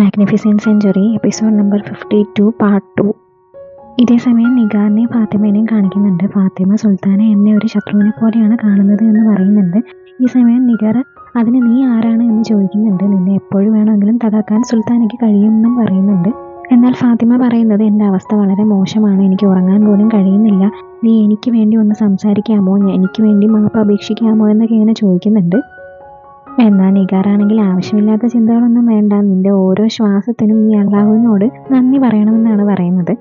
Magnificent century episode number fifty two part two ഇതേ സമയം നിഗാറിനെയും ഫാത്തിമേനെയും കാണിക്കുന്നുണ്ട്. ഫാത്തിമ സുൽത്താന എന്നെ ഒരു ശത്രുവിനെ പോലെയാണ് കാണുന്നത് എന്ന് പറയുന്നുണ്ട്. ഈ സമയം നിഗർ അതിന് നീ ആരാണ് എന്ന് ചോദിക്കുന്നുണ്ട്. നിന്നെ എപ്പോഴും വേണമെങ്കിലും തകർക്കാൻ സുൽത്താനയ്ക്ക് കഴിയുമെന്നും പറയുന്നുണ്ട്. എന്നാൽ ഫാത്തിമ പറയുന്നത് എന്റെ അവസ്ഥ വളരെ മോശമാണ്. എനിക്ക് ഉറങ്ങാൻ പോലും കഴിയുന്നില്ല. നീ എനിക്ക് വേണ്ടി ഒന്ന് സംസാരിക്കാമോ? എനിക്ക് വേണ്ടി മാപ്പ് അപേക്ഷിക്കാമോ? എന്നൊക്കെ ഇങ്ങനെ ചോദിക്കുന്നുണ്ട്. എന്നാൽ നിഗാറാണെങ്കിൽ ആവശ്യമില്ലാത്ത ചിന്തകളൊന്നും വേണ്ട. നിന്റെ ഓരോ ശ്വാസത്തിനും നീ അള്ളാഹുവിനോട് നന്ദി പറയണമെന്നാണ് പറയുന്നത്.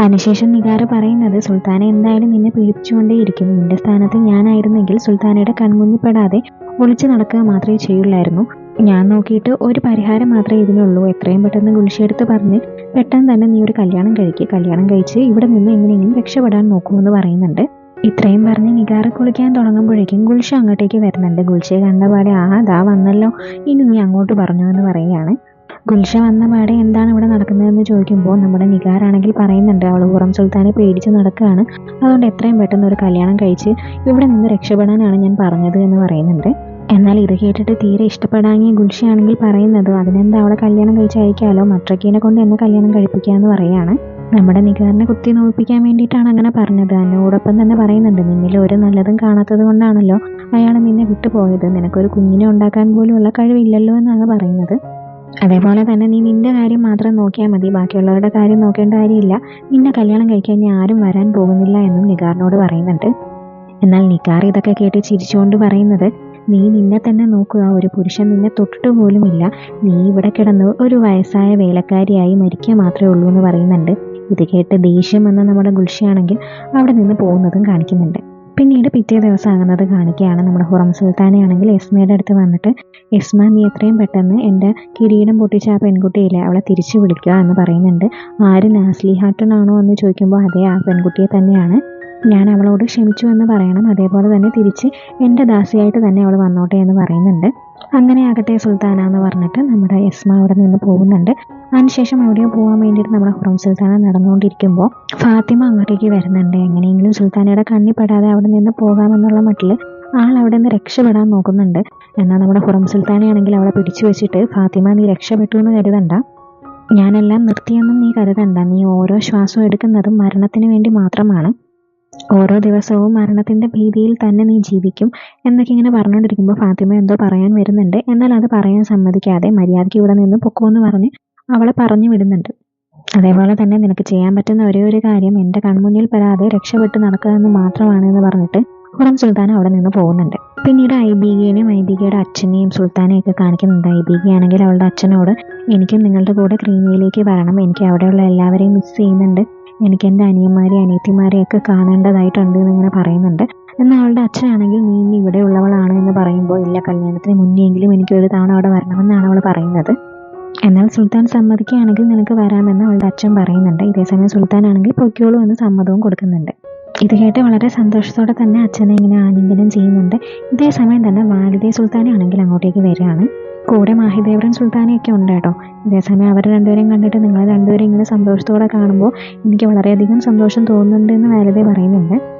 അതിനുശേഷം നിഗാർ പറയുന്നത് സുൽത്താനെ എന്തായാലും നിന്നെ പീഡിപ്പിച്ചുകൊണ്ടേയിരിക്കും. നിന്റെ സ്ഥാനത്ത് ഞാനായിരുന്നെങ്കിൽ സുൽത്താനയുടെ കൺമുന്നിപ്പെടാതെ ഒളിച്ചു നടക്കുക മാത്രമേ ചെയ്യുള്ളായിരുന്നു. ഞാൻ നോക്കിയിട്ട് ഒരു പരിഹാരം മാത്രമേ ഇതിനുള്ളൂ. എത്രയും പെട്ടെന്ന് ഗുൽഷിയെടുത്ത് പറഞ്ഞ് പെട്ടെന്ന് തന്നെ നീ ഒരു കല്യാണം കഴിക്കുക കല്യാണം കഴിച്ച് ഇവിടെ നിന്ന് എങ്ങനെയെങ്കിലും രക്ഷപ്പെടാൻ നോക്കുമെന്ന് പറയുന്നുണ്ട്. ഇത്രയും പറഞ്ഞ് നിഗാറ് കുളിക്കാൻ തുടങ്ങുമ്പോഴേക്കും ഗുൽഷ അങ്ങോട്ടേക്ക് വരുന്നുണ്ട്. ഗുൽഷയെ കണ്ടപാടെ ആ ദാ വന്നല്ലോ. ഇനി നീ അങ്ങോട്ട് പറഞ്ഞു എന്ന് പറയുകയാണ്. ഗുൽഷ വന്ന പാടെ എന്താണ് ഇവിടെ നടക്കുന്നതെന്ന് ചോദിക്കുമ്പോൾ നമ്മുടെ നികാറാണെങ്കിൽ പറയുന്നുണ്ട് അവൾ പുറം സുൽത്താനെ പേടിച്ച് നടക്കുകയാണ്. അതുകൊണ്ട് എത്രയും പെട്ടെന്ന് ഒരു കല്യാണം കഴിച്ച് ഇവിടെ നിന്ന് രക്ഷപ്പെടാനാണ് ഞാൻ പറഞ്ഞത് എന്ന് പറയുന്നുണ്ട്. എന്നാൽ ഇത് കേട്ടിട്ട് തീരെ ഇഷ്ടപ്പെടാങ്ങിയ ഗുൽഷയാണെങ്കിൽ പറയുന്നത് അതിനെന്താ അവളെ കല്യാണം കഴിച്ചയക്കാലോ മറ്റൊക്കെ കൊണ്ട് എന്നെ കല്യാണം കഴിപ്പിക്കാന്ന് പറയാണ് നമ്മുടെ നിഗാറിനെ കുത്തി നോവിപ്പിക്കാൻ വേണ്ടിയിട്ടാണ് അങ്ങനെ പറഞ്ഞത്. എന്നോടൊപ്പം തന്നെ പറയുന്നുണ്ട് നിന്നിൽ ഒരു നല്ലതും കാണാത്തത് കൊണ്ടാണല്ലോ അയാൾ നിന്നെ വിട്ടുപോയത് നിനക്കൊരു കുഞ്ഞിനെ ഉണ്ടാക്കാൻ പോലുമുള്ള കഴിവില്ലല്ലോ എന്നാണ് പറയുന്നത്. അതേപോലെ തന്നെ നീ നിന്റെ കാര്യം മാത്രം നോക്കിയാൽ മതി. ബാക്കിയുള്ളവരുടെ കാര്യം നോക്കേണ്ട കാര്യമില്ല. നിന്നെ കല്യാണം കഴിക്കാൻ ഇനി ആരും വരാൻ പോകുന്നില്ല എന്നും നികാറിനോട് പറയുന്നുണ്ട്. എന്നാൽ നിക്കാർ ഇതൊക്കെ കേട്ട് ചിരിച്ചുകൊണ്ട് പറയുന്നത് നീ നിന്നെ തന്നെ നോക്കുക. ഒരു പുരുഷൻ നിന്നെ തൊട്ടിട്ട് പോലുമില്ല. നീ ഇവിടെ കിടന്ന് ഒരു വയസ്സായ വേലക്കാരിയായി മരിക്കുക മാത്രമേ ഉള്ളൂ എന്ന് പറയുന്നുണ്ട്. ഇത് കേട്ട് ദേഷ്യം വന്ന നമ്മുടെ ഗുൽഷയാണെങ്കിൽ അവിടെ നിന്ന് പോകുന്നതും കാണിക്കുന്നുണ്ട്. പിന്നീട് പിറ്റേ ദിവസം ആകുന്നത് കാണിക്കുകയാണ് നമ്മുടെ ഹുറം സുൽത്താനയാണെങ്കിൽ എസ്മയുടെ അടുത്ത് വന്നിട്ട് എസ്മ നീ എത്രയും പെട്ടെന്ന് എന്റെ കിരീടം പൊട്ടിച്ച ആ പെൺകുട്ടിയില്ലേ അവളെ തിരിച്ചു വിളിക്കുക എന്ന് പറയുന്നുണ്ട്. ആര് നാസ്ലി ഹാട്ടൺ ആണോ എന്ന് ചോദിക്കുമ്പോൾ അതേ ആ പെൺകുട്ടിയെ തന്നെയാണ്. ഞാൻ അവളോട് ക്ഷമിച്ചു എന്ന് പറയണം. അതേപോലെ തന്നെ തിരിച്ച് എന്റെ ദാസിയായിട്ട് തന്നെ അവൾ വന്നോട്ടെ എന്ന് പറയുന്നുണ്ട്. അങ്ങനെ ആകട്ടെ സുൽത്താന എന്ന് പറഞ്ഞിട്ട് നമ്മുടെ യസ്മ അവിടെ നിന്ന് പോകുന്നുണ്ട്. അതിനുശേഷം എവിടെയോ പോകാൻ വേണ്ടിയിട്ട് നമ്മുടെ ഹുറം സുൽത്താന നടന്നുകൊണ്ടിരിക്കുമ്പോൾ ഫാത്തിമ അങ്ങോട്ടേക്ക് വരുന്നുണ്ട്. എങ്ങനെയെങ്കിലും സുൽത്താനയുടെ കണ്ണിൽ പെടാതെ അവിടെ നിന്ന് പോകാമെന്നുള്ള മട്ടിൽ ആൾ അവിടെ നിന്ന് രക്ഷപ്പെടാൻ നോക്കുന്നുണ്ട്. എന്നാൽ നമ്മുടെ ഹുറം സുൽത്താനയാണെങ്കിൽ അവളെ പിടിച്ചു വെച്ചിട്ട് ഫാത്തിമ നീ രക്ഷപ്പെട്ടു എന്ന് കരുതണ്ട. ഞാനെല്ലാം നിർത്തിയെന്നും നീ കരുതണ്ട. നീ ഓരോ ശ്വാസവും എടുക്കുന്നതും മരണത്തിന് വേണ്ടി മാത്രമാണ്. ഓരോ ദിവസവും മരണത്തിന്റെ ഭീതിയിൽ തന്നെ നീ ജീവിക്കും എന്നൊക്കെ ഇങ്ങനെ പറഞ്ഞുകൊണ്ടിരിക്കുമ്പോൾ ഫാത്തിമ എന്തോ പറയാൻ വരുന്നുണ്ട്. എന്നാൽ അത് പറയാൻ സമ്മതിക്കാതെ മര്യാദയ്ക്ക് ഇവിടെ നിന്ന് പൊക്കുമെന്ന് പറഞ്ഞ് അവളെ പറഞ്ഞു വിടുന്നുണ്ട്. അതേപോലെ തന്നെ നിനക്ക് ചെയ്യാൻ പറ്റുന്ന ഒരേ ഒരു കാര്യം എന്റെ കൺമുന്നിൽ പെടാതെ രക്ഷപ്പെട്ട് നടക്കുക എന്ന് മാത്രമാണ് എന്ന് പറഞ്ഞിട്ട് ഹുറം സുൽത്താൻ അവിടെ നിന്ന് പോകുന്നുണ്ട്. പിന്നീട് ഐബികയെയും ഐബികയുടെ അച്ഛനെയും സുൽത്താനെയും ഒക്കെ കാണിക്കുന്നുണ്ട്. ഐബികയാണെങ്കിൽ അവളുടെ അച്ഛനോട് എനിക്കും നിങ്ങളുടെ കൂടെ ക്രീമിയിലേക്ക് വരണം. എനിക്ക് അവിടെയുള്ള എല്ലാവരെയും മിസ് ചെയ്യുന്നുണ്ട്. എനിക്ക് എന്റെ അനിയന്മാരെയും അനിയത്തിമാരെയും ഒക്കെ കാണേണ്ടതായിട്ടുണ്ട് എന്നിങ്ങനെ പറയുന്നുണ്ട്. എന്നാൽ അവളുടെ അച്ഛനാണെങ്കിൽ നീ ഇനി ഇവിടെ ഉള്ളവളാണ് എന്ന് പറയുമ്പോൾ ഇല്ല കല്യാണത്തിന് മുന്നെയെങ്കിലും എനിക്ക് ഒരു തവണ അവിടെ വരണമെന്നാണ് അവൾ പറയുന്നത്. എന്നാൽ സുൽത്താൻ സമ്മതിക്കുകയാണെങ്കിൽ നിനക്ക് വരാമെന്ന് അവളുടെ അച്ഛൻ പറയുന്നുണ്ട്. ഇതേസമയം സുൽത്താൻ ആണെങ്കിൽ പൊയ്ക്കോളൂ എന്ന് സമ്മതവും കൊടുക്കുന്നുണ്ട്. ഇത് കേട്ട് വളരെ സന്തോഷത്തോടെ തന്നെ അച്ഛനെ ഇങ്ങനെ ആലിംഗനം ചെയ്യുന്നുണ്ട്. ഇതേ സമയം തന്നെ വാലിദേ സുൽത്താനെ ആണെങ്കിൽ അങ്ങോട്ടേക്ക് വരികയാണ്. കൂടെ മാഹിദേവരൻ സുൽത്താനയൊക്കെ ഉണ്ട് കേട്ടോ. ഇതേസമയം അവരെ രണ്ടുപേരെയും കണ്ടിട്ട് നിങ്ങൾ രണ്ടുപേരും ഇങ്ങനെ സന്തോഷത്തോടെ കാണുമ്പോൾ എനിക്ക് വളരെയധികം സന്തോഷം തോന്നുന്നുണ്ട് എന്ന് വേറെ പറയുന്നുണ്ട്.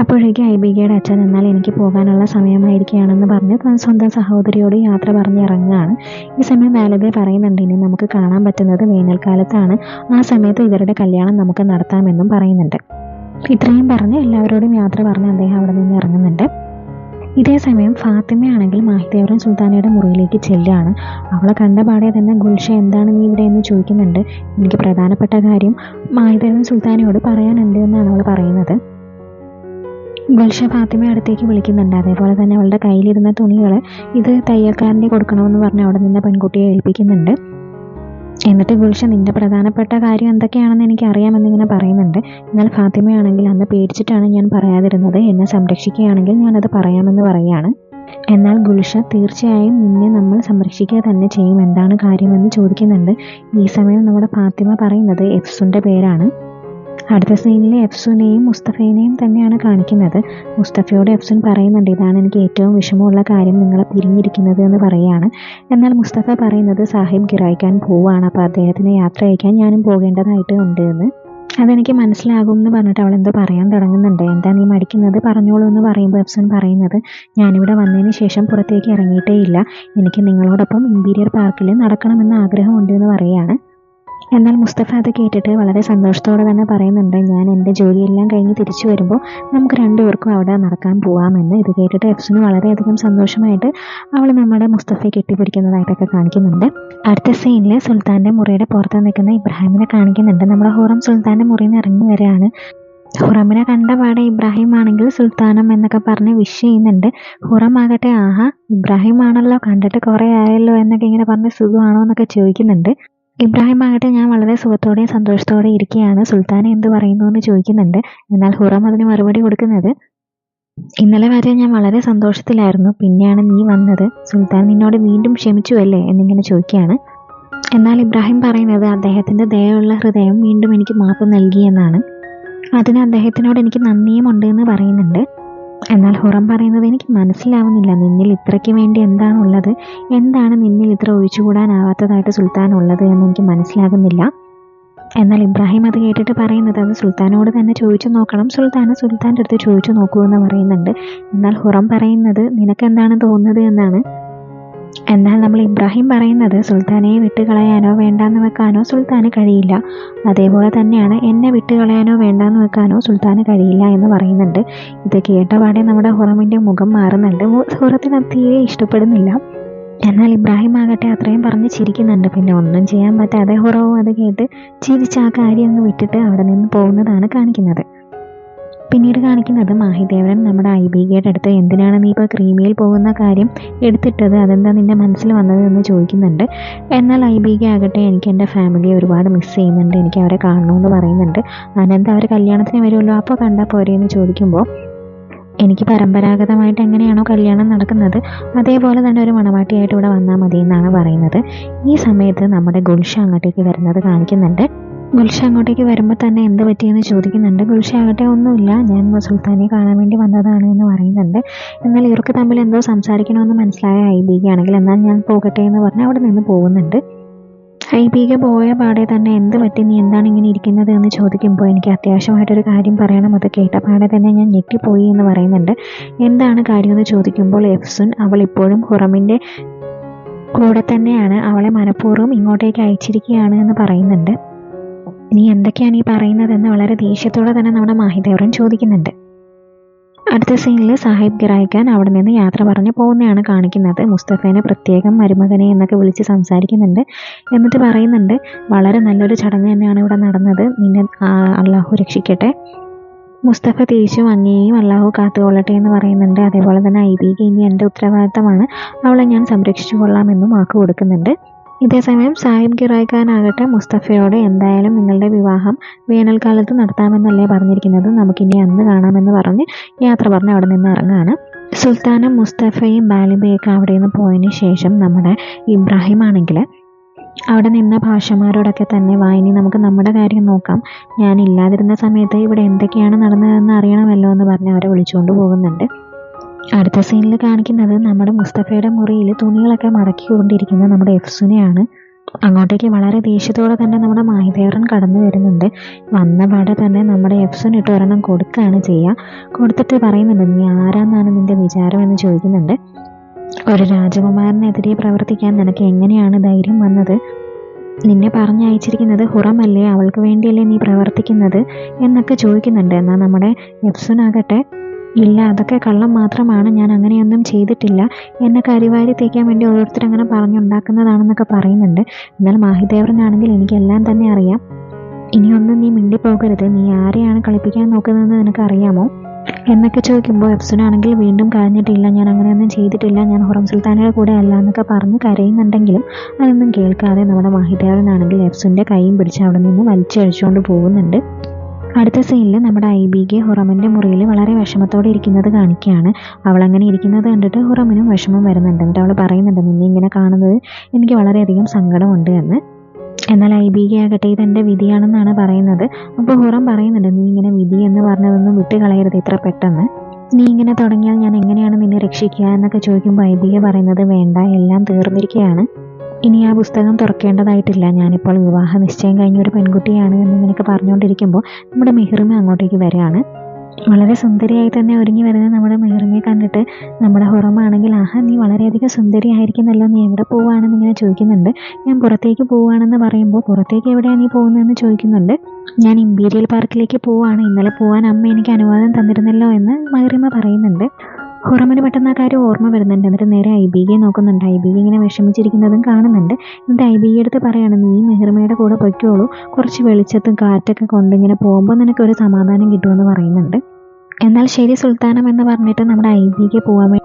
അപ്പോഴേക്കും ഐബികയുടെ അച്ഛൻ എന്നാൽ എനിക്ക് പോകാനുള്ള സമയമായിരിക്കുകയാണെന്ന് പറഞ്ഞ് താൻ സ്വന്തം സഹോദരിയോട് യാത്ര പറഞ്ഞിറങ്ങുകയാണ് ഈ സമയം വേലതെ പറയുന്നുണ്ട് ഇനി നമുക്ക് കാണാൻ പറ്റുന്നത് വേനൽക്കാലത്താണ്. ആ സമയത്ത് ഇവരുടെ കല്യാണം നമുക്ക് നടത്താമെന്നും പറയുന്നുണ്ട്. ഇത്രയും പറഞ്ഞ് എല്ലാവരോടും യാത്ര പറഞ്ഞ് അദ്ദേഹം അവിടെ നിന്ന് ഇറങ്ങുന്നുണ്ട്. ഇതേ സമയം ഫാത്തിമയാണെങ്കിൽ മാഹിദേവരൻ സുൽത്താനയുടെ മുറിയിലേക്ക് ചെല്ലുകയാണ്. അവളെ കണ്ട പാടെ തന്നെ ഗുൽഷ എന്താണ് നീ ഇവിടെ? എന്ന് ചോദിക്കുന്നുണ്ട്. എനിക്ക് പ്രധാനപ്പെട്ട കാര്യം മാഹിദേവൻ സുൽത്താനയോട് പറയാനുണ്ട് എന്നാണ് അവൾ പറയുന്നത്. ഗുൽഷ ഫാത്തിമ അടുത്തേക്ക് വിളിക്കുന്നുണ്ട്. അതേപോലെ തന്നെ അവളുടെ കയ്യിലിരുന്ന തുണികൾ ഇത് തയ്യൽക്കാരന്റെ കൊടുക്കണമെന്ന് പറഞ്ഞ് അവിടെ നിന്ന് പെൺകുട്ടിയെ ഏൽപ്പിക്കുന്നുണ്ട്. എന്നിട്ട് ഗുൽഷ നിന്റെ പ്രധാനപ്പെട്ട കാര്യം എന്തൊക്കെയാണെന്ന് എനിക്ക് അറിയാമെന്ന് ഇങ്ങനെ പറയുന്നുണ്ട്. എന്നാൽ ഫാത്തിമയാണെങ്കിൽ അന്ന് പേടിച്ചിട്ടാണ് ഞാൻ പറയാതിരുന്നത്. എന്നെ സംരക്ഷിക്കുകയാണെങ്കിൽ ഞാനത് പറയാമെന്ന് പറയുകയാണ്. എന്നാൽ ഗുൽഷ തീർച്ചയായും നിന്നെ നമ്മൾ സംരക്ഷിക്കുക തന്നെ ചെയ്യും. എന്താണ് കാര്യമെന്ന് ചോദിക്കുന്നുണ്ട്. ഈ സമയം നമ്മുടെ ഫാത്തിമ പറയുന്നത് എഫ്സുന്റെ പേരാണ്. അടുത്ത സീനിൽ എഫ്സുനെയും മുസ്തഫേനെയും തന്നെയാണ് കാണിക്കുന്നത്. മുസ്തഫയോട് എഫ്സുൻ പറയുന്നുണ്ട് ഇതാണ് എനിക്ക് ഏറ്റവും വിഷമമുള്ള കാര്യം നിങ്ങളെ പിരിഞ്ഞിരിക്കുന്നത് എന്ന് പറയുകയാണ്. എന്നാൽ മുസ്തഫ പറയുന്നത് സാഹിബ് ഗിറായിക്കാൻ പോവുകയാണ് അപ്പോൾ അദ്ദേഹത്തിന് യാത്ര അയക്കാൻ ഞാനും പോകേണ്ടതായിട്ട് ഉണ്ട് എന്ന്. അതെനിക്ക് മനസ്സിലാകും എന്ന് പറഞ്ഞിട്ട് അവൾ എന്തോ പറയാൻ തുടങ്ങുന്നുണ്ട്. എന്താ നീ മടിക്കുന്നത്? പറഞ്ഞോളൂ എന്ന് പറയുമ്പോൾ എഫ്സൺ പറയുന്നത് ഞാനിവിടെ വന്നതിന് ശേഷം പുറത്തേക്ക് ഇറങ്ങിയിട്ടേ ഇല്ല. എനിക്ക് നിങ്ങളോടൊപ്പം ഇമ്പീരിയർ പാർക്കിൽ നടക്കണമെന്ന് ആഗ്രഹമുണ്ട് എന്ന് പറയുകയാണ്. എന്നാൽ മുസ്തഫ അത് കേട്ടിട്ട് വളരെ സന്തോഷത്തോടെ തന്നെ പറയുന്നുണ്ട് ഞാൻ എന്റെ ജോലിയെല്ലാം കഴിഞ്ഞ് തിരിച്ചു വരുമ്പോൾ നമുക്ക് രണ്ടുപേർക്കും അവിടെ നടക്കാൻ പോവാമെന്ന്. ഇത് കേട്ടിട്ട് എഫ്സിന് വളരെയധികം സന്തോഷമായിട്ട് അവൾ നമ്മുടെ മുസ്തഫയെ കെട്ടിപ്പിടിക്കുന്നതായിട്ടൊക്കെ കാണിക്കുന്നുണ്ട്. അടുത്ത സീനിൽ സുൽത്താന്റെ മുറിയുടെ പുറത്ത് നിൽക്കുന്ന ഇബ്രാഹിമിനെ കാണിക്കുന്നുണ്ട്. നമ്മുടെ ഹുറം സുൽത്താന്റെ മുറിയിൽ നിന്ന് ഇറങ്ങി വരികയാണ്. ഹുറമിനെ കണ്ട പാടെ ഇബ്രാഹിം ആണെങ്കിൽ സുൽത്താനം എന്നൊക്കെ പറഞ്ഞ് വിഷ് ചെയ്യുന്നുണ്ട്. ഹുറം ആകട്ടെ ആഹാ ഇബ്രാഹിം ആണല്ലോ കണ്ടിട്ട് കുറേ ആയല്ലോ എന്നൊക്കെ ഇങ്ങനെ പറഞ്ഞ് സുഖമാണോ എന്നൊക്കെ ചോദിക്കുന്നുണ്ട്. ഇബ്രാഹിം ആകട്ടെ ഞാൻ വളരെ സുഖത്തോടെയും സന്തോഷത്തോടെ ഇരിക്കുകയാണ്. സുൽത്താൻ എന്ത് പറയുന്നു എന്ന് ചോദിക്കുന്നുണ്ട്. എന്നാൽ ഹുറം അതിന് മറുപടി കൊടുക്കുന്നത് ഇന്നലെ വരെ ഞാൻ വളരെ സന്തോഷത്തിലായിരുന്നു. പിന്നെയാണ് നീ വന്നത്. സുൽത്താൻ നിന്നോട് വീണ്ടും ക്ഷമിച്ചു അല്ലേ എന്നിങ്ങനെ ചോദിക്കുകയാണ്. എന്നാൽ ഇബ്രാഹിം പറയുന്നത് അദ്ദേഹത്തിന്റെ ദയുള്ള ഹൃദയം വീണ്ടും എനിക്ക് മാപ്പ് നൽകി എന്നാണ്. അതിന് അദ്ദേഹത്തിനോട് എനിക്ക് നന്ദിയും ഉണ്ട് എന്ന് പറയുന്നുണ്ട്. എന്നാൽ ഹുറം പറയുന്നത് എനിക്ക് മനസ്സിലാവുന്നില്ല. നിന്നിൽ ഇത്രയ്ക്ക് വേണ്ടി എന്താണുള്ളത്? എന്താണ് നിന്നിൽ ഇത്ര ഒഴിച്ചുകൂടാനാവാത്തതായിട്ട് സുൽത്താൻ ഉള്ളത് എന്ന് എനിക്ക് മനസ്സിലാകുന്നില്ല. എന്നാൽ ഇബ്രാഹിം അത് കേട്ടിട്ട് പറയുന്നത് അത് സുൽത്താനോട് തന്നെ ചോദിച്ചു നോക്കണം. സുൽത്താന് സുൽത്താന്റെ അടുത്ത് ചോദിച്ചു നോക്കൂ എന്ന് പറയുന്നുണ്ട്. എന്നാൽ ഹുറം പറയുന്നത് നിനക്ക് എന്താണ് തോന്നുന്നത് എന്നാണ്. എന്നാൽ നമ്മൾ ഇബ്രാഹിം പറയുന്നത് സുൽത്താനെ വിട്ടുകളയാനോ വേണ്ടാന്ന് വെക്കാനോ സുൽത്താന് കഴിയില്ല. അതേപോലെ തന്നെയാണ് എന്നെ വിട്ടുകളയാനോ വേണ്ടാന്ന് വെക്കാനോ സുൽത്താന് കഴിയില്ല എന്ന് പറയുന്നുണ്ട്. ഇത് കേട്ടപാടെ നമ്മുടെ ഹുറമിന്റെ മുഖം മാറുന്നുണ്ട്. ഹുറത്തിന് തീരെ ഇഷ്ടപ്പെടുന്നില്ല. എന്നാൽ ഇബ്രാഹിം ആകട്ടെ അത്രയും പറഞ്ഞ് ചിരിക്കുന്നുണ്ട്. പിന്നെ ഒന്നും ചെയ്യാൻ പറ്റാതെ ഹുറവും അത് കേട്ട് ചിരിച്ച് ആ കാര്യം അങ്ങ് വിട്ടിട്ട് അവിടെ നിന്ന് പോകുന്നതാണ് കാണിക്കുന്നത്. പിന്നീട് കാണിക്കുന്നത് മാഹിദേവൻ നമ്മുടെ ഐ ബി ഗേയുടെ അടുത്ത് എന്തിനാണ് നീ ഇപ്പോൾ ക്രീമിയിൽ പോകുന്ന കാര്യം എടുത്തിട്ടത്? അതെന്താ നിന്റെ മനസ്സിൽ വന്നത് എന്ന് ചോദിക്കുന്നുണ്ട്. എന്നാൽ ഐ ബി കെ ആകട്ടെ എനിക്ക് എന്റെ ഫാമിലിയെ ഒരുപാട് മിസ് ചെയ്യുന്നുണ്ട്. എനിക്ക് അവരെ കാണണമെന്ന് പറയുന്നുണ്ട്. അനന്ത അവർ കല്യാണത്തിന് വരുമല്ലോ? അപ്പോൾ കണ്ടാൽ പോരെ എന്ന് ചോദിക്കുമ്പോൾ എനിക്ക് പരമ്പരാഗതമായിട്ട് എങ്ങനെയാണോ കല്യാണം നടക്കുന്നത് അതേപോലെ തന്നെ ഒരു മണവാട്ടിയായിട്ട് ഇവിടെ വന്നാൽ മതി എന്നാണ് പറയുന്നത്. ഈ സമയത്ത് നമ്മുടെ ഗുൽഷ അങ്ങോട്ടേക്ക് വരുന്നത് കാണിക്കുന്നുണ്ട്. ഗുൽഷ അങ്ങോട്ടേക്ക് വരുമ്പോൾ തന്നെ എന്ത് പറ്റിയെന്ന് ചോദിക്കുന്നുണ്ട്. ഗുൽഷ ആകട്ടെ ഒന്നുമില്ല. ഞാൻ സുൽത്താനെ കാണാൻ വേണ്ടി വന്നതാണ് എന്ന് പറയുന്നുണ്ട്. എന്നാൽ ഇവർക്ക് തമ്മിൽ എന്തോ സംസാരിക്കണമെന്ന് മനസ്സിലായ ഐബീകയാണെങ്കിൽ എന്നാൽ ഞാൻ പോകട്ടെ എന്ന് പറഞ്ഞ് അവിടെ നിന്ന് പോകുന്നുണ്ട്. ഐബിക പോയ പാടെ തന്നെ എന്ത് പറ്റി നീ എന്താണ് ഇങ്ങനെ ഇരിക്കുന്നത് എന്ന് ചോദിക്കുമ്പോൾ എനിക്ക് അത്യാവശ്യമായിട്ടൊരു കാര്യം പറയണം. അത് കേട്ട പാടെ തന്നെ ഞാൻ ഞെട്ടിപ്പോയി എന്ന് പറയുന്നുണ്ട്. എന്താണ് കാര്യം എന്ന് ചോദിക്കുമ്പോൾ എഫ്സുൻ അവൾ ഇപ്പോഴും ഹുറമിന്റെ കൂടെ തന്നെയാണ്. അവളെ മനഃപൂർവം ഇങ്ങോട്ടേക്ക് അയച്ചിരിക്കുകയാണ് എന്ന് പറയുന്നുണ്ട്. നീ എന്തൊക്കെയാണ് ഈ പറയുന്നതെന്ന് വളരെ ദേഷ്യത്തോടെ തന്നെ നമ്മുടെ മാഹിദേവരൻ ചോദിക്കുന്നുണ്ട്. അടുത്ത സീനിൽ സാഹിബ് ഗിറായിക്കാൻ അവിടെ നിന്ന് യാത്ര പറഞ്ഞു പോകുന്നതാണ് കാണിക്കുന്നത്. മുസ്തഫേനെ പ്രത്യേകം മരുമകനെ എന്നൊക്കെ വിളിച്ച് സംസാരിക്കുന്നുണ്ട്. എന്നിട്ട് പറയുന്നുണ്ട് വളരെ നല്ലൊരു ചടങ്ങ് തന്നെയാണ് ഇവിടെ നടന്നത്. നിന്നെ അള്ളാഹു രക്ഷിക്കട്ടെ. മുസ്തഫ തിരിച്ചും അങ്ങേയും അള്ളാഹു കാത്തുകൊള്ളട്ടെ എന്ന് പറയുന്നുണ്ട്. അതേപോലെ തന്നെ ഐബിക്ക് ഇനി എന്റെ ഉത്തരവാദിത്തമാണ്. അവളെ ഞാൻ സംരക്ഷിച്ചു കൊള്ളാമെന്നും വാക്ക് കൊടുക്കുന്നുണ്ട്. ഇതേസമയം സാഹിബ് ഗിറായിക്കാനാകട്ടെ മുസ്തഫയോട് എന്തായാലും നിങ്ങളുടെ വിവാഹം വേനൽക്കാലത്ത് നടത്താമെന്നല്ലേ പറഞ്ഞിരിക്കുന്നത്. നമുക്കിനി അന്ന് കാണാമെന്ന് പറഞ്ഞ് യാത്ര പറഞ്ഞ് അവിടെ നിന്ന് ഇറങ്ങുകയാണ് സുൽത്താനും മുസ്തഫയും ബാലിബയൊക്കെ അവിടെ നിന്ന് പോയതിന് ശേഷം നമ്മുടെ ഇബ്രാഹിം ആണെങ്കിൽ അവിടെ നിന്ന ഭാഷമാരോടൊക്കെ തന്നെ വായിനി നമുക്ക് നമ്മുടെ കാര്യം നോക്കാം. ഞാൻ ഇല്ലാതിരുന്ന സമയത്ത് ഇവിടെ എന്തൊക്കെയാണ് നടന്നതെന്ന് അറിയണമല്ലോ എന്ന് പറഞ്ഞ് അവരെ വിളിച്ചുകൊണ്ട് പോകുന്നുണ്ട്. അടുത്ത സീനിൽ കാണിക്കുന്നത് നമ്മുടെ മുസ്തഫയുടെ മുറിയിൽ തുണികളൊക്കെ മടക്കിക്കൊണ്ടിരിക്കുന്ന നമ്മുടെ എഫ്സുനെയാണ്. അങ്ങോട്ടേക്ക് വളരെ ദേഷ്യത്തോടെ തന്നെ നമ്മുടെ മാഹിദേവറൻ കടന്നു വരുന്നുണ്ട്. വന്ന പാടെ തന്നെ നമ്മുടെ എഫ്സുൻ ഇട്ട് ഒരെണ്ണം കൊടുക്കുകയാണ് ചെയ്യുക കൊടുത്തിട്ട് പറയുന്നുണ്ട് നീ ആരാന്നാണ് നിന്റെ വിചാരം? എന്ന് ചോദിക്കുന്നുണ്ട്. ഒരു രാജകുമാരനെതിരെ പ്രവർത്തിക്കാൻ നിനക്ക് എങ്ങനെയാണ് ധൈര്യം വന്നത്? നിന്നെ പറഞ്ഞയച്ചിരിക്കുന്നത് ഹുറമല്ലേ? അവൾക്ക് വേണ്ടിയല്ലേ നീ പ്രവർത്തിക്കുന്നത്? എന്നൊക്കെ ചോദിക്കുന്നുണ്ട്. എന്നാൽ നമ്മുടെ എഫ്സുനാകട്ടെ ഇല്ല അതൊക്കെ കള്ളം മാത്രമാണ്. ഞാൻ അങ്ങനെയൊന്നും ചെയ്തിട്ടില്ല. എന്നെ കരിവാരി തേക്കാൻ വേണ്ടി ഓരോരുത്തർ അങ്ങനെ പറഞ്ഞുണ്ടാക്കുന്നതാണെന്നൊക്കെ പറയുന്നുണ്ട്. എന്നാൽ മാഹിദേവറിനാണെങ്കിൽ എനിക്കെല്ലാം തന്നെ അറിയാം. ഇനിയൊന്നും നീ മിണ്ടിപ്പോകരുത്. നീ ആരെയാണ് കളിപ്പിക്കാൻ നോക്കുന്നതെന്ന് നിനക്ക് അറിയാമോ എന്നൊക്കെ ചോദിക്കുമ്പോൾ എഫ്സുനാണെങ്കിൽ വീണ്ടും കരഞ്ഞിട്ടില്ല ഞാൻ അങ്ങനെയൊന്നും ചെയ്തിട്ടില്ല. ഞാൻ ഹുറം സുൽത്താനയുടെ കൂടെ അല്ല എന്നൊക്കെ പറഞ്ഞ് കരയുന്നുണ്ടെങ്കിലും അതൊന്നും കേൾക്കാതെ നമ്മുടെ മാഹിദേവനാണെങ്കിൽ എഫ്സുന്റെ കൈയും പിടിച്ച് അവിടെ നിന്ന് വലിച്ചഴിച്ചുകൊണ്ട് പോകുന്നുണ്ട്. അടുത്ത സീനിൽ നമ്മുടെ ഐ ബിക്ക് ഹുറമിന്റെ മുറിയിൽ വളരെ വിഷമത്തോടെ ഇരിക്കുന്നത് കാണിക്കുകയാണ്. അവൾ അങ്ങനെ ഇരിക്കുന്നത് കണ്ടിട്ട് ഹുറമിനും വിഷമം വരുന്നുണ്ട്. എന്നിട്ട് അവൾ പറയുന്നുണ്ട് നിന്നെ ഇങ്ങനെ കാണുന്നത് എനിക്ക് വളരെയധികം സങ്കടമുണ്ട് എന്ന്. എന്നാൽ ഐ ബി കെ ആകട്ടെ ഇതെന്റെ വിധിയാണെന്നാണ് പറയുന്നത്. അപ്പോൾ ഹുറം പറയുന്നുണ്ട് നീ ഇങ്ങനെ വിധി എന്ന് പറഞ്ഞതൊന്നും വിട്ട് കളയരുത് ഇത്ര പെട്ടെന്ന്. നീ ഇങ്ങനെ തുടങ്ങിയാൽ ഞാൻ എങ്ങനെയാണ് നിന്നെ രക്ഷിക്കുക എന്നൊക്കെ ചോദിക്കുമ്പോൾ ഐ ബി കെ പറയുന്നത് വേണ്ട എല്ലാം തീർന്നിരിക്കുകയാണ് ഇനി ആ പുസ്തകം തുറക്കേണ്ടതായിട്ടില്ല. ഞാനിപ്പോൾ വിവാഹ നിശ്ചയം കഴിഞ്ഞ ഒരു പെൺകുട്ടിയാണ് എന്ന് നിനക്ക് പറഞ്ഞുകൊണ്ടിരിക്കുമ്പോൾ നമ്മുടെ മെഹ്റിമ അങ്ങോട്ടേക്ക് വരികയാണ്. വളരെ സുന്ദരിയായി തന്നെ ഒരുങ്ങി വരുന്ന നമ്മുടെ മെഹ്റിമയെ കണ്ടിട്ട് നമ്മുടെ ഹുറമാണെങ്കിൽ ആഹാ നീ വളരെയധികം സുന്ദരിയായിരിക്കുന്നല്ലോ നീ എവിടെ പോവുകയാണെന്ന് ഇങ്ങനെ ചോദിക്കുന്നുണ്ട്. ഞാൻ പുറത്തേക്ക് പോവുകയാണെന്ന് പറയുമ്പോൾ പുറത്തേക്ക് എവിടെയാണ് നീ പോകുന്നതെന്ന് ചോദിക്കുന്നുണ്ട്. ഞാൻ ഇമ്പീരിയൽ പാർക്കിലേക്ക് പോവുകയാണ്. ഇന്നലെ പോകാൻ അമ്മ എനിക്ക് അനുവാദം തന്നിരുന്നല്ലോ എന്ന് മഹ്റിമ പറയുന്നുണ്ട്. ഹുറമിന് പെട്ടെന്ന് ആ കാര്യം ഓർമ്മ വരുന്നുണ്ട്. എന്നിട്ട് നേരെ ഐ ഐബികയെ നോക്കുന്നുണ്ട്. ഐ ഐബിക ഇങ്ങനെ വിഷമിച്ചിരിക്കുന്നതും കാണുന്നുണ്ട്. എന്നിട്ട് ഐ ഐബിക അടുത്ത് പറയാണ് നീ മെഹ്റമയുടെ കൂടെ പൊയ്ക്കോളൂ. കുറച്ച് വെളിച്ചത്തും കാറ്റൊക്കെ കൊണ്ട് ഇങ്ങനെ പോകുമ്പോൾ നിനക്ക് ഒരു സമാധാനം കിട്ടുമെന്ന് പറയുന്നുണ്ട്. എന്നാൽ ശരി സുൽത്താനം എന്ന് പറഞ്ഞിട്ട് നമ്മുടെ ഐ ഐബിക പോകാൻ വേണ്ടി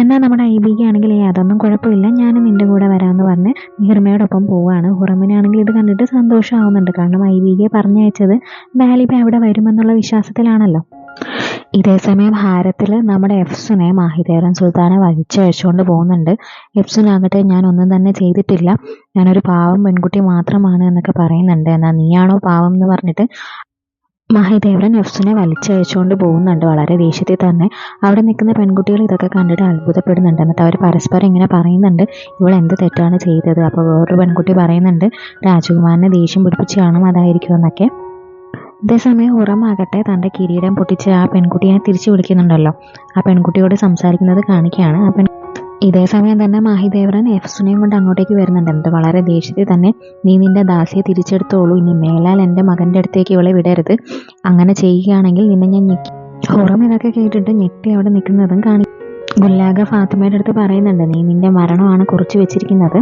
എന്നാൽ നമ്മുടെ ഐ ഐബിക ആണെങ്കിൽ അതൊന്നും കുഴപ്പമില്ല. ഞാൻ നിന്റെ കൂടെ വരാമെന്ന് പറഞ്ഞ് മെഹ്റിമയോടൊപ്പം പോവുകയാണ് ഹുറമിനാണെങ്കിൽ ഇത് കണ്ടിട്ട് സന്തോഷമാവുന്നുണ്ട്. കാരണം ഐ ഐബികയെ പറഞ്ഞയച്ചത് ബാലിബ അവിടെ വരുമെന്നുള്ള വിശ്വാസത്തിലാണല്ലോ. ഇതേ സമയം ഹാരത്തിൽ നമ്മുടെ എഫ്സുനെ മാഹിദേവൻ സുൽത്താനെ വലിച്ചഴിച്ചുകൊണ്ട് പോകുന്നുണ്ട്. എഫ്സുനാകട്ടെ ഞാൻ ഒന്നും തന്നെ ചെയ്തിട്ടില്ല. ഞാനൊരു പാവം പെൺകുട്ടി മാത്രമാണ് എന്നൊക്കെ പറയുന്നുണ്ട്. എന്നാൽ നീയാണോ പാവം എന്ന് പറഞ്ഞിട്ട് മഹിദേവൻ എഫ്സിനെ വലിച്ചയച്ചുകൊണ്ട് പോകുന്നുണ്ട്. വളരെ ദേഷ്യത്തിൽ തന്നെ അവിടെ നിൽക്കുന്ന പെൺകുട്ടികൾ ഇതൊക്കെ കണ്ടിട്ട് അത്ഭുതപ്പെടുന്നുണ്ട്. എന്നിട്ട് അവർ പരസ്പരം ഇങ്ങനെ പറയുന്നുണ്ട് ഇവൾ എന്ത് തെറ്റാണ് ചെയ്തത്? അപ്പോൾ വേറൊരു പെൺകുട്ടി പറയുന്നുണ്ട് രാജകുമാരനെ ദേഷ്യം പിടിപ്പിച്ച് കാണും അതായിരിക്കും എന്നൊക്കെ അതേസമയം ഉറമാകട്ടെ തന്റെ കിരീടം പൊട്ടിച്ച് ആ പെൺകുട്ടിയെ തിരിച്ചു വിളിക്കുന്നുണ്ടല്ലോ. ആ പെൺകുട്ടിയോട് സംസാരിക്കുന്നത് കാണിക്കുകയാണ് ആ പെൺ ഇതേ സമയം തന്നെ മാഹിദേവരൻ എഫ്സുനെയും കൊണ്ട് അങ്ങോട്ടേക്ക് വരുന്നുണ്ട്. എന്നിട്ട് വളരെ ദേഷ്യത്തിൽ തന്നെ നീ നിന്റെ ദാസിയെ തിരിച്ചെടുത്തോളൂ. ഇനി മേലാൽ എന്റെ മകന്റെ അടുത്തേക്ക് ഇവളെ വിടരുത്. അങ്ങനെ ചെയ്യുകയാണെങ്കിൽ നിന്നെ ഞാൻ ഞെക്കി ഹുറം ഇതൊക്കെ കേട്ടിട്ട് ഞെട്ടി അവിടെ നിൽക്കുന്നതും കാണി ഗുല്ലാഗ ഫാത്തിമയുടെ അടുത്ത് പറയുന്നുണ്ട് നീ നിന്റെ മരണമാണ് കുറിച്ച് വെച്ചിരിക്കുന്നത്.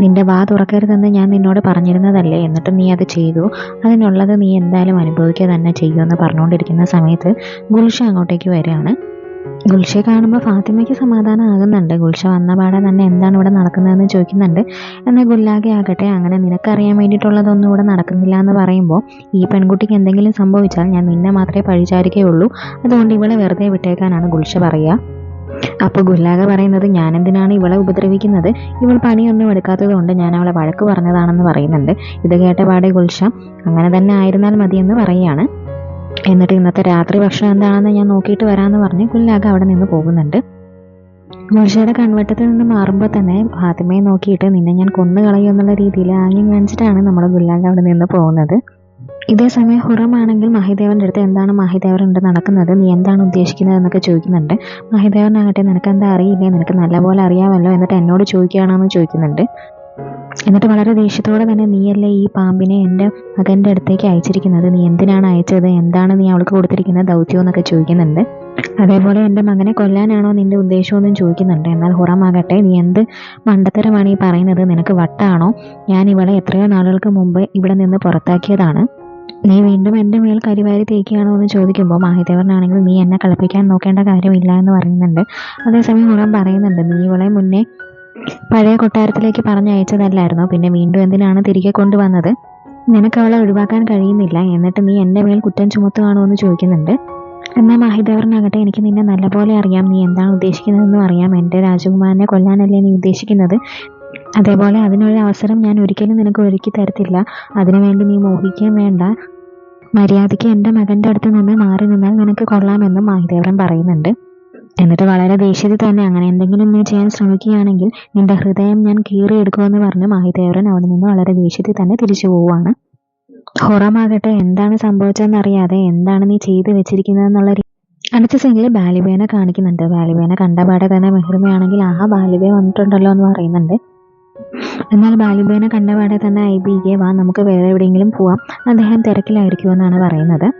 നിന്റെ വാ തുറക്കരുതെന്ന് ഞാൻ നിന്നോട് പറഞ്ഞിരുന്നതല്ലേ? എന്നിട്ട് നീ അത് ചെയ്തു. അതിനുള്ളത് നീ എന്തായാലും അനുഭവിക്കുക തന്നെ എന്ന് പറഞ്ഞുകൊണ്ടിരിക്കുന്ന സമയത്ത് ഗുൽഷ അങ്ങോട്ടേക്ക് വരികയാണ്. ഗുൽഷയെ കാണുമ്പോൾ ഫാത്തിമയ്ക്ക് സമാധാനം ആകുന്നുണ്ട്. ഗുൽഷ വന്ന പാടെ തന്നെ എന്താണ് ഇവിടെ നടക്കുന്നതെന്ന് ചോദിക്കുന്നുണ്ട്. എന്നാൽ ഗുല്ലാഗെ ആകട്ടെ അങ്ങനെ നിനക്കറിയാൻ വേണ്ടിയിട്ടുള്ളതൊന്നും ഇവിടെ നടക്കുന്നില്ല എന്ന് പറയുമ്പോൾ ഈ പെൺകുട്ടിക്ക് എന്തെങ്കിലും സംഭവിച്ചാൽ ഞാൻ നിന്നെ മാത്രമേ പഴിചാരിക്കുകയുള്ളൂ. അതുകൊണ്ട് ഇവളെ വെറുതെ വിട്ടേക്കാനാണ് ഗുൽഷ പറയുക. അപ്പോൾ ഗുല്ലാഖ പറയുന്നത് ഞാൻ എന്തിനാണ് ഇവളെ ഉപദ്രവിക്കുന്നത്? ഇവൾ പണിയൊന്നും എടുക്കാത്തത് കൊണ്ട് ഞാൻ അവളെ വഴക്ക് പറഞ്ഞതാണെന്ന് പറയുന്നുണ്ട്. ഇത് കേട്ട പാടെ ഗുൽഷ അങ്ങനെ തന്നെ ആയിരുന്നാൽ മതിയെന്ന് പറയുകയാണ്. എന്നിട്ട് ഇന്നത്തെ രാത്രി ഭക്ഷണം എന്താണെന്ന് ഞാൻ നോക്കിയിട്ട് വരാമെന്ന് പറഞ്ഞ് ഗുല്ലാഗ അവിടെ നിന്ന് പോകുന്നുണ്ട്. ഗുൽഷയുടെ കൺവട്ടത്തിൽ നിന്ന് മാറുമ്പോൾ തന്നെ ഫാത്തിമയെ നോക്കിയിട്ട് നിന്നെ ഞാൻ കൊന്നു കളയും എന്നുള്ള രീതിയിൽ ആംഗ്യം കാണിച്ചിട്ടാണ് നമ്മുടെ ഗുല്ലാഗ അവിടെ നിന്ന് പോകുന്നത്. ഇതേ സമയം ഹുറമാണെങ്കിൽ മഹിദേവന്റെ അടുത്ത് എന്താണ് മഹിദേവൻ ഉണ്ട് നടക്കുന്നത്? നീ എന്താണ് ഉദ്ദേശിക്കുന്നത് എന്നൊക്കെ ചോദിക്കുന്നുണ്ട്. മഹിദേവനാകട്ടെ നിനക്ക് എന്താ അറിയില്ലേ? നിനക്ക് നല്ലപോലെ അറിയാമല്ലോ എന്നിട്ട് എന്നോട് ചോദിക്കുകയാണോ എന്ന് ചോദിക്കുന്നുണ്ട്. എന്നിട്ട് വളരെ ദേഷ്യത്തോടെ തന്നെ നീയല്ലേ ഈ പാമ്പിനെ എന്റെ മകന്റെ അടുത്തേക്ക് അയച്ചിരിക്കുന്നത്? നീ എന്തിനാണ് അയച്ചത്? എന്താണ് നീ അവൾക്ക് കൊടുത്തിരിക്കുന്ന ദൗത്യം എന്നൊക്കെ ചോദിക്കുന്നുണ്ട്. അതേപോലെ എന്റെ മകനെ കൊല്ലാനാണോ നിന്റെ ഉദ്ദേശമൊന്നും ചോദിക്കുന്നുണ്ട്. എന്നാൽ ഹുറമാകട്ടെ നീ എന്ത് മണ്ടത്തരമാണ് ഈ പറയുന്നത്? നിനക്ക് വട്ടാണോ? ഞാൻ ഇവളെ എത്രയോ നാളുകൾക്ക് മുമ്പ് ഇവിടെ നിന്ന് പുറത്താക്കിയതാണ്. നീ വീണ്ടും എന്റെ മേൽ കരിവാരി തേക്കുകയാണോ എന്ന് ചോദിക്കുമ്പോൾ മാഹിദേവനാണെങ്കിൽ നീ എന്നെ കളിപ്പിക്കാൻ നോക്കേണ്ട കാര്യമില്ല എന്ന് പറയുന്നുണ്ട്. അതേസമയം ഉറം പറയുന്നുണ്ട് നീ ഇവളെ മുന്നേ പഴയ കൊട്ടാരത്തിലേക്ക് പറഞ്ഞയച്ചതല്ലായിരുന്നോ? പിന്നെ വീണ്ടും എന്തിനാണ് തിരികെ കൊണ്ടുവന്നത്? നിനക്ക് അവളെ ഒഴിവാക്കാൻ കഴിയുന്നില്ല എന്നിട്ട് നീ എന്റെ മേൽ കുറ്റം ചുമത്തുകയാണോ എന്ന് ചോദിക്കുന്നുണ്ട്. എന്നാൽ മാഹിദേവറിനാകട്ടെ എനിക്ക് നിന്നെ നല്ലപോലെ അറിയാം. നീ എന്താണ് ഉദ്ദേശിക്കുന്നതെന്നും അറിയാം. എന്റെ രാജകുമാരനെ കൊല്ലാനല്ലേ നീ ഉദ്ദേശിക്കുന്നത്. അതേപോലെ അതിനൊരു അവസരം ഞാൻ ഒരിക്കലും നിനക്ക് ഒരുക്കി തരത്തില്ല. അതിനുവേണ്ടി നീ മോഹിക്കുകയും വേണ്ട. മര്യാദയ്ക്ക് എന്റെ മകന്റെ അടുത്ത് നിന്ന് മാറി നിന്നാൽ നിനക്ക് കൊള്ളാമെന്നും മാഹിദേവരൻ പറയുന്നുണ്ട്. എന്നിട്ട് വളരെ ദേഷ്യത്തിൽ തന്നെ അങ്ങനെ എന്തെങ്കിലും നീ ചെയ്യാൻ ശ്രമിക്കുകയാണെങ്കിൽ നിന്റെ ഹൃദയം ഞാൻ കീറിയെടുക്കുമെന്ന് പറഞ്ഞ് മാഹിദേവരൻ അവിടെ നിന്ന് വളരെ ദേഷ്യത്തിൽ തന്നെ തിരിച്ചു പോവുകയാണ്. ഹൊറമാകട്ടെ എന്താണ് സംഭവിച്ചതെന്ന് അറിയാതെ എന്താണ് നീ ചെയ്തു വെച്ചിരിക്കുന്നതെന്നുള്ള അടുത്ത സീനിൽ ബാലിബേനെ കാണിക്കുന്നുണ്ട്. ബാലിബേനെ കണ്ടപാടെ തന്നെ മെഹ്റുമയാണെങ്കിൽ ആഹാ ബാലിബേ വന്നിട്ടുണ്ടല്ലോ എന്ന് പറയുന്നുണ്ട്. എന്നാൽ ബാലിബേനെ കണ്ടപാടെ തന്നെ ഐ ബിക്ക് വാ നമുക്ക് വേറെ എവിടെയെങ്കിലും പോവാം. അദ്ദേഹം തിരക്കിലായിരിക്കുമെന്നാണ് പറയുന്നത്.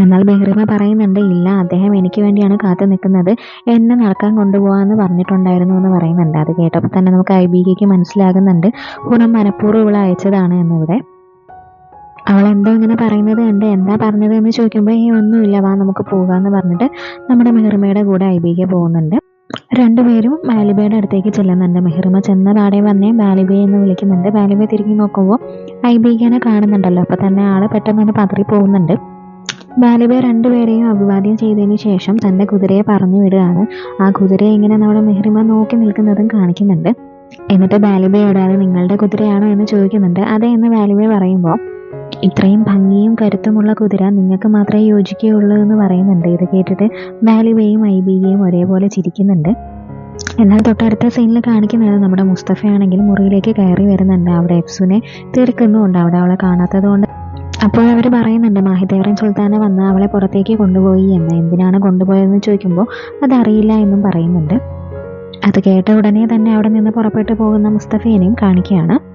എന്നാൽ ബഹ്റിമ പറയുന്നുണ്ട് ഇല്ല അദ്ദേഹം എനിക്ക് വേണ്ടിയാണ് കാത്തു നിൽക്കുന്നത്. എന്നെ നടക്കാൻ കൊണ്ടുപോകാമെന്ന് പറഞ്ഞിട്ടുണ്ടായിരുന്നു എന്ന് പറയുന്നുണ്ട്. അത് കേട്ടപ്പോൾ തന്നെ നമുക്ക് ഐ ബിക്ക് മനസ്സിലാകുന്നുണ്ട്. ഗുണം മനഃപൂർവം ഇവിടെ അയച്ചതാണ് എന്നിവിടെ. അവൾ എന്തോ ഇങ്ങനെ പറയുന്നത് കണ്ട് എന്താ പറഞ്ഞത് എന്ന് ചോദിക്കുമ്പോൾ ഈ ഒന്നുമില്ല വാ നമുക്ക് പോകാമെന്ന് പറഞ്ഞിട്ട് നമ്മുടെ മെഹ്റിമയുടെ കൂടെ ഐ ബിക്ക് പോകുന്നുണ്ട്. രണ്ടുപേരും ബാലിബയുടെ അടുത്തേക്ക് ചെല്ലുന്നുണ്ട്. മെഹ്റിമ ചെന്ന പാടെ വന്നേ ബാലിബെ എന്ന് വിളിക്കുന്നുണ്ട്. ബാലിബ തിരിഞ്ഞു നോക്കുമ്പോൾ ഐബീഗനെ കാണുന്നുണ്ടല്ലോ. അപ്പോൾ തന്നെ ആൾ പെട്ടെന്ന് തന്നെ പതറി പോകുന്നുണ്ട്. ബാലിബ രണ്ടുപേരെയും അഭിവാദ്യം ചെയ്തതിന് ശേഷം തന്റെ കുതിരയെ പറഞ്ഞു വിടുകയാണ്. ആ കുതിരയെ ഇങ്ങനെ നമ്മുടെ മെഹ്റിമ നോക്കി നിൽക്കുന്നതും കാണിക്കുന്നുണ്ട്. എന്നിട്ട് ബാലിബയോട് അത് നിങ്ങളുടെ കുതിരയാണോ എന്ന് ചോദിക്കുന്നുണ്ട്. അതെ എന്ന് ബാലിബെ പറയുമ്പോൾ ഇത്രയും ഭംഗിയും കരുത്തുമുള്ള കുതിര നിങ്ങൾക്ക് മാത്രമേ യോജിക്കുകയുള്ളൂ എന്ന് പറയുന്നുണ്ട്. ഇത് കേട്ടിട്ട് ബാലിബയും ഐബികയും ഒരേപോലെ ചിരിക്കുന്നുണ്ട്. എന്നാൽ തൊട്ടടുത്ത സീനിൽ കാണിക്കുന്നത് നമ്മുടെ മുസ്തഫയാണെങ്കിൽ മുറിയിലേക്ക് കയറി വരുന്നുണ്ട്. അവിടെ എഫ്സുനെ തീർക്കുന്നുമുണ്ട്. അവിടെ അവളെ കാണാത്തത് കൊണ്ട് അപ്പോൾ അവർ പറയുന്നുണ്ട് മാഹിദേവറൻ സുൽത്താനെ വന്ന് അവളെ പുറത്തേക്ക് കൊണ്ടുപോയി എന്ന്. എന്തിനാണ് കൊണ്ടുപോയതെന്ന് ചോദിക്കുമ്പോൾ അതറിയില്ല എന്നും പറയുന്നുണ്ട്. അത് കേട്ട ഉടനെ തന്നെ അവിടെ നിന്ന് പുറപ്പെട്ടു പോകുന്ന മുസ്തഫേനെയും കാണിക്കുകയാണ്.